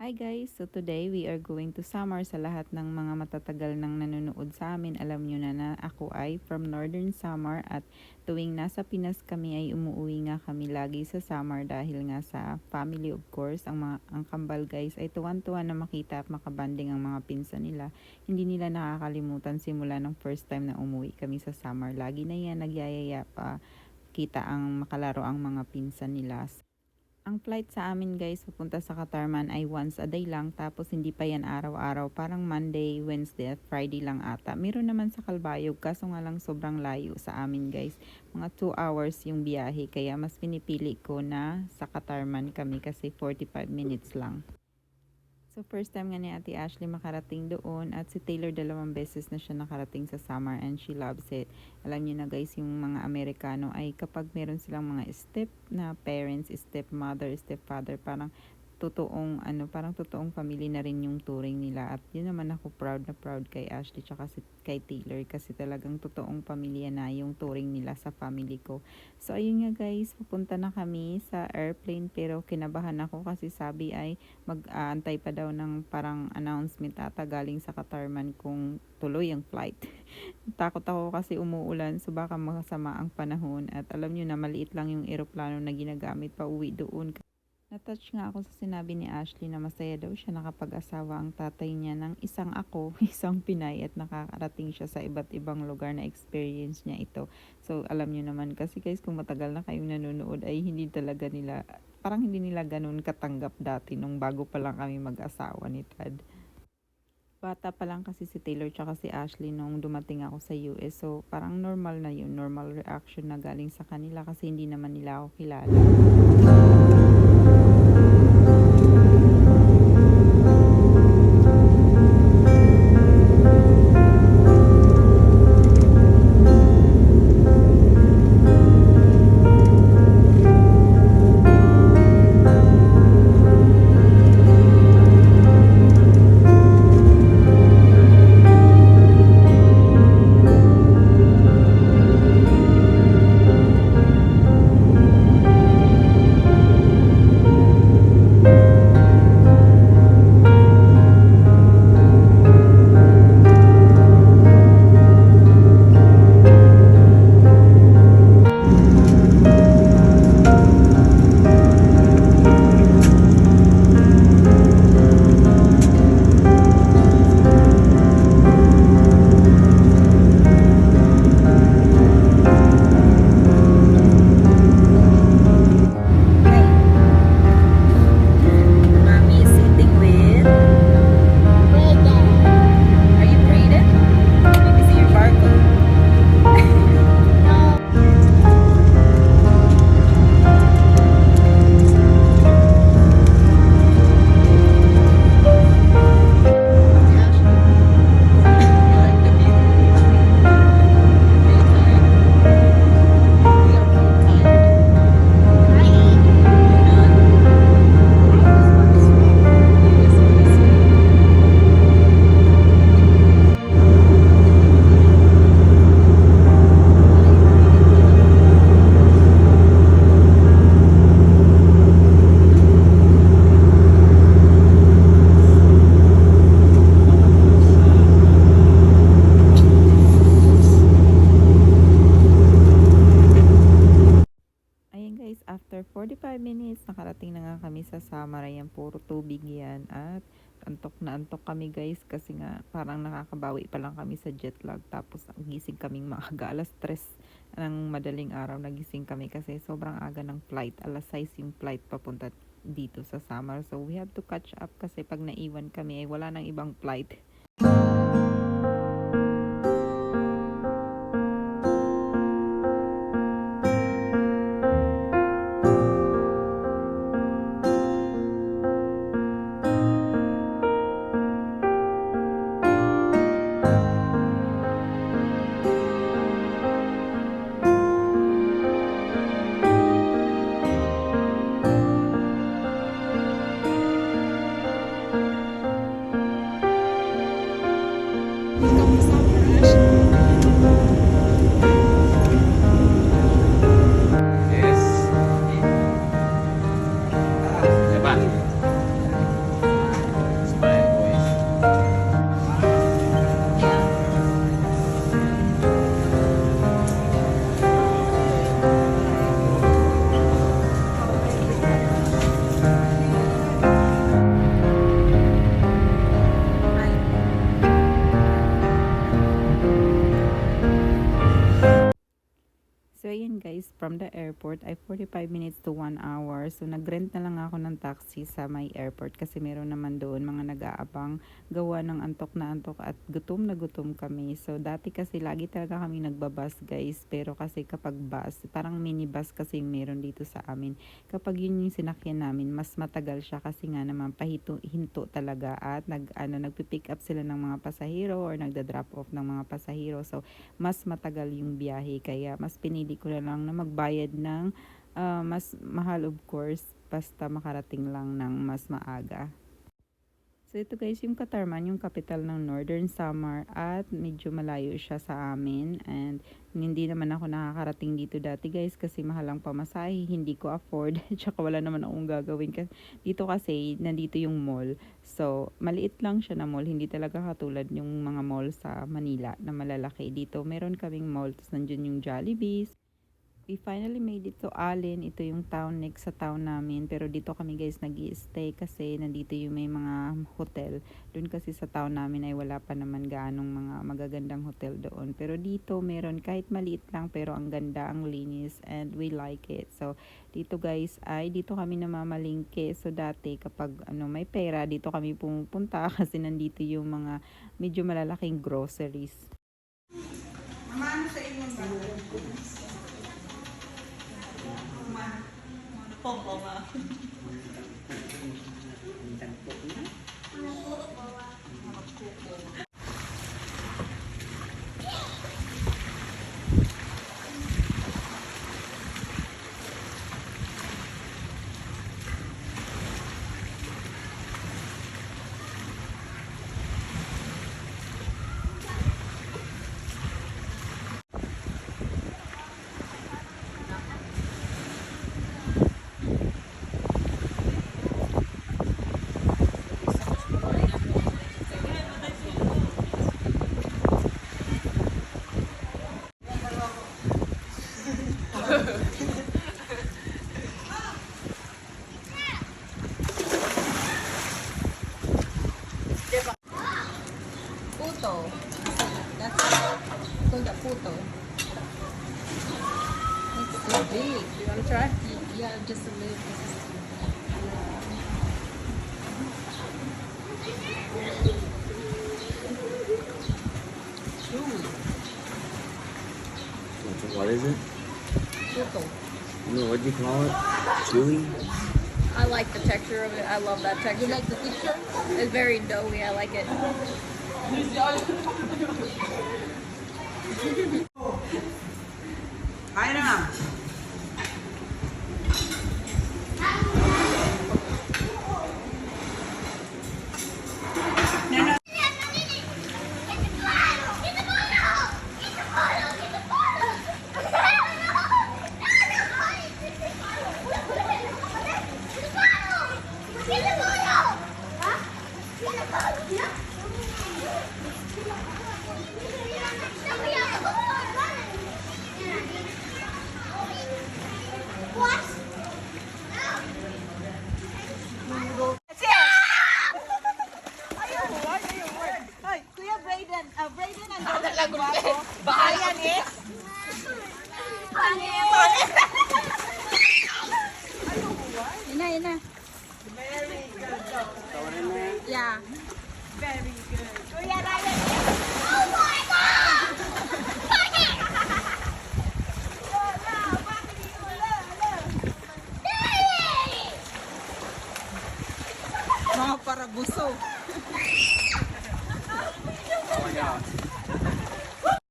Hi guys! So today we are going to Samar sa lahat ng mga matatagal nang nanonood sa amin. Alam nyo na na ako ay from Northern Samar at tuwing nasa Pinas kami ay umuwi nga kami lagi sa Samar dahil nga sa family of course. Ang, mga, ang kambal guys ay tuwan-tuwa na makita at makabanding ang mga pinsan nila. Hindi nila nakakalimutan simula ng first time na umuwi kami sa Samar. Lagi na yan nagyayaya pa kita ang makalaro ang mga pinsan nila. Ang flight sa amin guys papunta sa Katarman ay once a day lang tapos hindi pa yan araw-araw parang Monday, Wednesday at Friday lang ata. Meron naman sa Kalbayog kaso nga lang sobrang layo sa amin guys. Mga 2 hours yung biyahe kaya mas pinipili ko na sa Katarman kami kasi 45 minutes lang. So first time nga ni Ate Ashley makarating doon at si Taylor dalawang beses na siya nakarating sa summer and she loves it. Alam niyo na guys, yung mga Amerikano ay kapag meron silang mga step na parents, step mother, step father, parang totoong ano parang totoong family na rin yung turing nila. At yun naman ako proud na proud kay Ashley tsaka si, kay Taylor kasi talagang totoong pamilya na yung turing nila sa family ko. So ayun nga guys pupunta na kami sa airplane pero kinabahan ako kasi sabi ay mag-aantay pa daw ng parang announcement ata galing sa Qatarman kung tuloy ang flight. Takot ako kasi umuulan so baka masama ang panahon. At alam nyo na maliit lang yung eroplano na ginagamit pa uwi doon Natouch nga ako sa sinabi ni Ashley na masaya daw siya nakapag-asawa ang tatay niya ng isang ako, isang Pinay at nakakarating siya sa iba't ibang lugar na experience niya ito. So alam niyo naman kasi guys kung matagal na kayong nanonood ay hindi talaga nila, parang hindi nila ganun katanggap dati nung bago pa lang kami mag-asawa ni Tad. Bata pa lang kasi si Taylor tsaka si Ashley nung dumating ako sa US. So parang normal na yun, normal reaction na galing sa kanila kasi hindi naman nila ako kilala. Sa Samara. Yan, puro tubig yan. At antok na antok kami guys kasi nga parang nakakabawi pa lang kami sa jet lag. Tapos gising kaming maaga, alas 3 ng madaling araw nagising kami kasi sobrang aga ng flight. Alas 6 yung flight papunta dito sa Samar. So we have to catch up kasi pag naiwan kami ay wala nang ibang flight. From the airport ay 45 minutes to 1 hour. So nag-rent na lang ako ng taxi sa may airport kasi meron naman doon mga nag-aabang gawa ng antok na antok at gutom na gutom kami. So dati kasi lagi talaga kami nagbabas guys pero kasi kapag bus, parang minibus kasi meron dito sa amin. Kapag yun yung sinakyan namin, mas matagal siya kasi nga naman pahito hinto talaga at nag ano nagpi-pick up sila ng mga pasahero or nagda-drop off ng mga pasahero. So mas matagal yung biyahe kaya mas pinili na lang na magbayad ng ah, mas mahal of course basta makarating lang ng mas maaga. So ito guys, yung Katarman, yung capital ng Northern Samar at medyo malayo siya sa amin and hindi naman ako nakakarating dito dati guys kasi mahal ang pamasahe, hindi ko afford tsaka wala naman akong gagawin kasi dito kasi nandito yung mall so maliit lang siya na mall, hindi talaga katulad yung mga mall sa Manila na malalaki dito meron kaming mall, tapos nandyan yung Jollibee's We finally made it to Allen. Ito yung town next sa town namin. Pero dito kami guys nag stay kasi nandito yung may mga hotel. Doon kasi sa town namin ay wala pa naman gaanong mga magagandang hotel doon. Pero dito meron kahit maliit lang pero ang ganda, ang linis and we like it. So dito guys ay dito kami namamalingke. So dati kapag ano may pera dito kami pumupunta kasi nandito yung mga medyo malalaking groceries. ผมออกมา Puto. That's called a puto. It's so big. You want to try? Yeah, just a little. What is it? Puto. No, what do you call it? Chewy? I like the texture of it. I love that texture. You like the picture? It's very doughy. I like it. Kaya